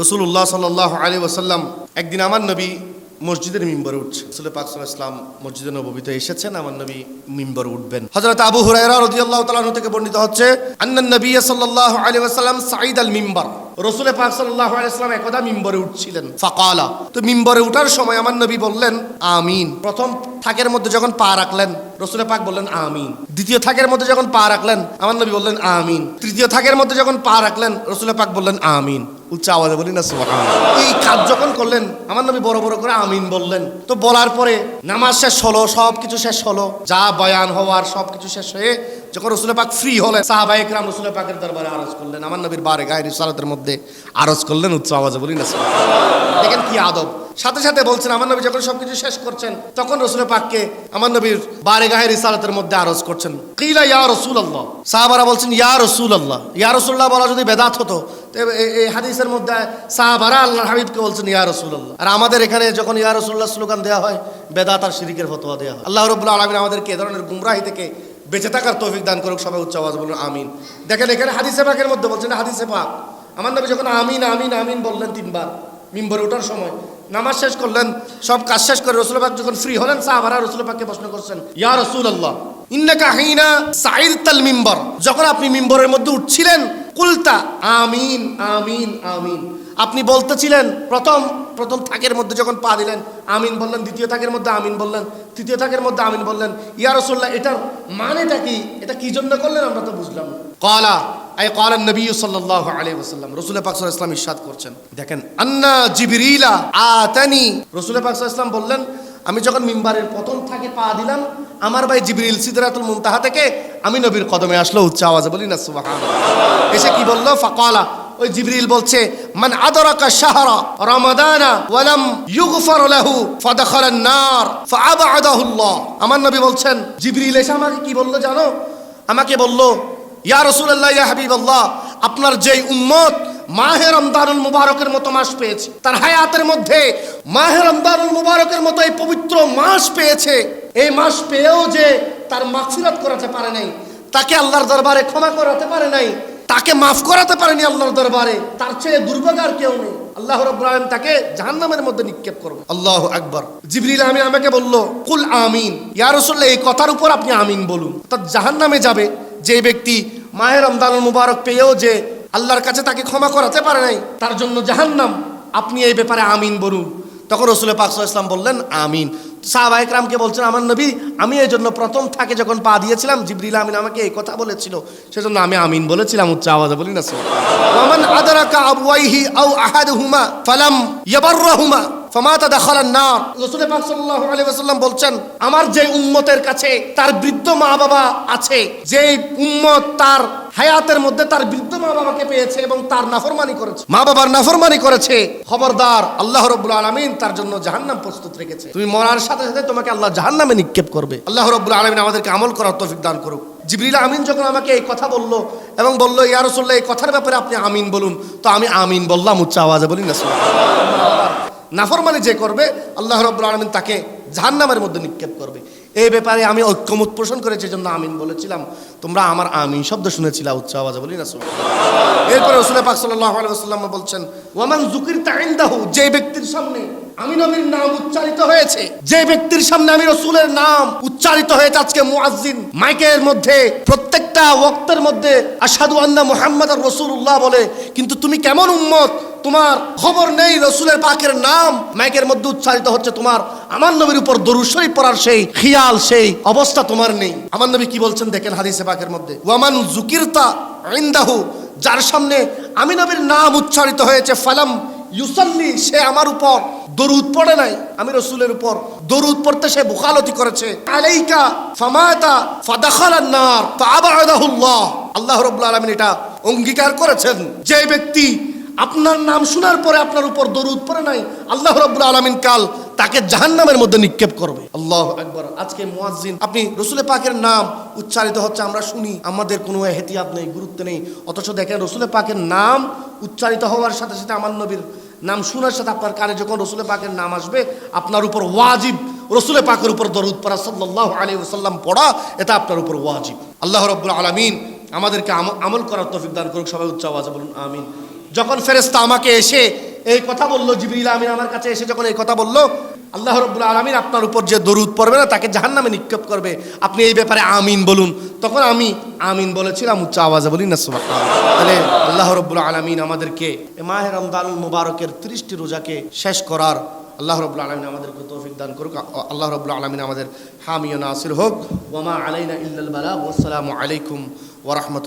রসুল্লাহ সাল্লাহ আলী ওসাল্লাম একদিন আমার নবী মসজিদের মিম্বরে উঠছে। রসুল পাক ইসলাম মসজিদের নবীতে এসেছেন, আমার নবী মিম্বরে উঠবেন। হযরত আবু হুরায়রা রাদিয়াল্লাহু তাআলা আনহু থেকে বর্ণিত হচ্ছে আন্নান নবী সাল্লাল্লাহু আলাইহি ওয়াসাল্লাম সাঈদ আল মিম্বার। রসুল পাক সাল্লাল্লাহু আলাইহি ওয়াসাল্লাম একদা মিম্বরে উঠছিলেন। ফাকালা, তো মিম্বরে উঠার সময় আমার নবী বললেন, আমিন। প্রথম থাকের মধ্যে যখন পা রাখলেন রসুল পাক বললেন, আমিন। দ্বিতীয় থাকের মধ্যে যখন পা রাখলেন, আমার নবী বললেন, আমিন। তৃতীয় থাকের মধ্যে যখন পা রাখলেন রসুল পাক বললেন, আমিন। উচ্চ আওয়াজে বলি না। এই কাজ যখন করলেন, আমার নবী বড় বড় করে আমিন বললেন। তো বলার পরে নামাজ শেষ হলো সব কিছু শেষ হলো। যা বয়ান হওয়ার সব কিছু শেষ হয়ে যখন রসুল পাক ফ্রি হলেন সাহাবা একরাম রসুল পাকের দরবারে আরজ করলেন। আমার নবীর বারে গায়ে রিসালাতের মধ্যে আরজ করলেন উচ্চ আওয়াজে বলি না। দেখেন কি আদব। সাথে সাথে বলছেন, আমার নবী যখন সবকিছু শেষ করছেন, তখন রসুল পাককে আমার নবীর বারে গায়ে রিসালাতের মধ্যে আরজ করছেন। কিলা ইয়া রসুল আল্লাহ সাহাবারা বলছেন, ইয়া রসুল আল্লাহ ইয়া রসুল্লাহ বলা যদি বেদাত হতো এই হাদিসের মধ্যে সাহাবারা আল্লাহ হাবিবকে বলছেন, ইয়া রসুল আল্লাহ আর আমাদের এখানে যখন ইয়া রসুল্লাহ স্লোগান দেওয়া হয়, বেদাত আর শিরিকের ফতোয়া দেওয়া হয়। আল্লাহ রবুল্লাহ আলমিন আমাদেরকে এ ধরনের গুমরাহি থেকে বেঁচে থাকার তৌফিক দান করুক, সবাই উচ্চ আওয়াজ বলুন, আমিন। দেখেন, এখানে হাদিসে পাকের মধ্যে বলছেন, হাদিসে পাক। আমার নবী যখন আমিন আমিন আমিন বললেন তিনবার, মিম্বরে ওঠার সময়, নামাজ শেষ করলেন, সব কাজ শেষ করে রসুল পাক যখন ফ্রি হলেন, সাহাবারা রসুল পাককে প্রশ্ন করছেন, ইয়া রসুল আল্লাহ ইন্নাকা হিনা সাইদ তাল মিম্বর। যখন আপনি মিম্বরের মধ্যে উঠছিলেন কুলতা, আমিন আমিন আমিন। আপনি বলতেছিলেন, প্রথম প্রথম থাকের মধ্যে যখন পা দিলেন, আমিন বললেন, দ্বিতীয় থাকের মধ্যে আমিন বললেন, তৃতীয় থাকের মধ্যে আমিন বললেন, ইয়া রসুল্লাহ এটার মানেটা কি? এটা কি জন্য করলেন আমরা তো বুঝলাম কলা আই কলা নবী সাল্লাল্লাহু আলাইহি ওয়াসাল্লাম, রাসূল পাক সাল্লাল্লাহু আলাইহি ওয়াসাল্লাম ইরশাদ করছেন। দেখেন, আন্না জিবরিলা আতানি, রাসূল পাক সাল্লাল্লাহু আলাইহি ওয়াসাল্লাম বললেন আমি যখন মিম্বারের প্রথম থাকে পা দিলাম, আমার ভাই জিবরিল সিদরাতুল মুনতাহা থেকে আমি নবীর কদমে আসলো উচ্চ আওয়াজে বলি, না, সুবহানাল্লাহ। এসে কি বলল? ফাকালা, ওই জিবরিল বলছে, মান আদরাকা শাহরা রমাদানা ওয়ালাম ইউগফার লাহু ফাদাখালা নার ফাআবাদাহু আল্লাহ আমার নবী বলছেন, জিবরিল এসে আমাকে কি বলল জানো? আমাকে বলল, ইয়া রাসূলুল্লাহ, ইয়া হাবিবাল্লাহ, আপনার যেই উম্মত মাহে রমদানুল মুবারকের মতো মাস পেয়েছে। তার হায়াতের মধ্যে মাহে রমদানুল মুবারকের মতো এই পবিত্র মাস পেয়েছে। এই মাস পেয়েও যে তার মাগফিরাত করাতে পারে নাই, তাকে আল্লাহর দরবারে ক্ষমা করাতে পারে নাই, তাকে মাফ করাতে পারেনি আল্লাহর দরবারে, তার চেয়ে দুর্ভাগ্য আর কেউ নেই। আল্লাহ আলামিন তাকে জাহান্নামের মধ্যে নিক্ষেপ করবে। আল্লাহ আকবার। জিবরিল আমি আমাকে বলল, কুল আমিন। ইয়া রাসূলুল্লাহ, এই কথার উপর আপনি আমিন বলুন। তা জাহান্নামে যাবে। যে ব্যক্তি মাহে রমদানুল মুবারক পেয়েও যে আল্লাহর কাছে তাকে ক্ষমা করাতে পারে নাই। তার জন্য জাহান্নাম। আপনি এই ব্যাপারে আমিন বলুন। তখন রসুল পাক সাল্লাল্লাহু আলাইহি ওয়াসাল্লাম বললেন, আমিন। সাহাবাহিক রামকে বলছেন, আমার নবী, আমি এই জন্য প্রথম থাকে যখন পা দিয়েছিলাম, জিবরিল আমিন আমাকে এই কথা বলেছিল। সেজন্য আমি আমিন বলেছিলাম, উচ্চ আওয়াজে বলি না ওমান আদরাকা আবওয়াইহি আও আহাদুহুমা ফালাম ইয়াবাররাহুমা ফামাতা দাখালান নার। রাসূল পাক বলছেন, আমার যে উম্মতের কাছে তার বৃদ্ধ মা বাবা আছে যে উম্মত তার হায়াতের মধ্যে তার বৃদ্ধ মা বাবাকে পেয়েছে এবং তার নাফরমানি করেছে। মা বাবার নাফরমানি করেছে। খবরদার, আল্লাহ রব্বুল আলামিন তার জন্য জাহান্নাম প্রস্তুত রেখেছে। তুমি মরার সাথে সাথে তোমাকে আল্লাহ জাহান্নামে নিক্ষেপ করবে। আল্লাহ রব্বুল আলামিন আমাদেরকে আমল করার তৌফিক দান করুক। জিবরিল আমিন যখন আমাকে এই কথা বলল এবং বলল, ইয়া রাসূলুল্লাহ, এই কথার ব্যাপারে আপনি আমিন বলুন। তো আমি আমিন বললাম, উচ্চ আওয়াজে বলি না নাফরমানি যে করবে, আল্লাহ রব্বুল আলমিন তাকে জাহান্নামের মধ্যে নিক্ষেপ করবে। এই ব্যাপারে আমি ঐক্যমত পোষণ করেছি জন্য আমিন বলেছিলাম তোমরা আমার আমিন শব্দ শুনেছিলা, উচ্চ আওয়াজে বলি না। এরপরে রসুল পাক ওয়াসাল্লাম বলছেন, ওয়ামান যুকির তাইন্দাহু যে ব্যক্তির সামনে আমি নবীর নাম উচ্চারিত হয়েছে, যে ব্যক্তির সামনে আমি রসুলের নাম উচ্চারিত হয়েছে আজকে মুআজ্জিন মাইকের মধ্যে, প্রত্যেকটা ওয়াক্তের মধ্যে, আশহাদু আন্না মুহাম্মাদার রাসূলুল্লাহ বলে, কিন্তু তুমি কেমন উম্মত তোমার খবর নেই রসুলের পাকের নাম। মাইকের মধ্যে উচ্চারিত হচ্ছে তোমার। আমার নবীর উপর শরীফ পড়ার সেই খেয়াল, সেই অবস্থা তোমার নেই। আমার নবী কি বলছেন দেখেন হাদিসে পাকের মধ্যে? ওয়ামান জুকিরতা ইনদাহু, যার সামনে আমি নবীর নাম উচ্চারিত হয়েছে, ফালাম ইউসাল্লি, সে আমার উপর দরুদ পড়ে নাই। আমি রসুলের উপর দরুদ পড়তে সে বুখালতি করেছে। আলাইকা ফামাতা ফাদাখালান নার, ফাআবাদাহুল্লাহ। আল্লাহ রাব্বুল আলামিন এটা অঙ্গীকার করেছেন। যে ব্যক্তি আপনার নাম শোনার পরে আপনার উপর দরুদ পড়ে নাই। আল্লাহ রাব্বুল আলামিন কাল তাকে জাহান্নামের মধ্যে নিক্ষেপ করবে। আল্লাহ আকবার। আজকে মুয়াজ্জিন, আপনি রসুলের পাকের নাম উচ্চারিত হচ্ছে, আমরা শুনি, আমাদের কোনো এহতিয়াত নেই, গুরুত্ব নেই। অথচ দেখেন রসুলের পাকের নাম উচ্চারিত হওয়ার সাথে সাথে আমার নবীর নাম শোনার সাথে আপনার কানে যখন রসুলের পাকের নাম আসবে, আপনার উপর ওয়াজিব রসুলের পাকের উপর দরুদ পড়া সাল্লাহ আলী ওসাল্লাম পড়া, এটা আপনার উপর ওয়াজিব। আল্লাহ রব্বুল আলমিন আমাদেরকে আমল করার তৌফিক দান করুক, সবাই উচ্চ আওয়াজে বলুন, আমিন। যখন ফেরেস্তা আমাকে এসে এই কথা বলল, জিবরিল আমিন আমার কাছে এসে যখন এই কথা বলল, আল্লাহ রব্বুল আলমিন আপনার উপর যে দরুদ পড়বে না, তাকে জাহান নামে নিক্ষেপ করবে। আপনি এই ব্যাপারে আমিন বলুন। তখন আমি আমিন বলেছিলাম, উচ্চ আওয়াজে বলি, না। তাহলে আল্লাহ রব্বুল আলমিন আমাদেরকে মাহে রমদানুল মুবারকের ত্রিশটি রোজাকে শেষ করার আল্লাহ রব্বুল আলমিন আমাদেরকে তৌফিক দান করুক। আল্লাহ রব্বুল আলমিন আমাদের হামিয়া নাসির হোক। ওমা আলাইনা ইল্লাল বালাগ। ওয়াসসালামু আলাইকুম ওয়া রাহমাতুল্লাহ।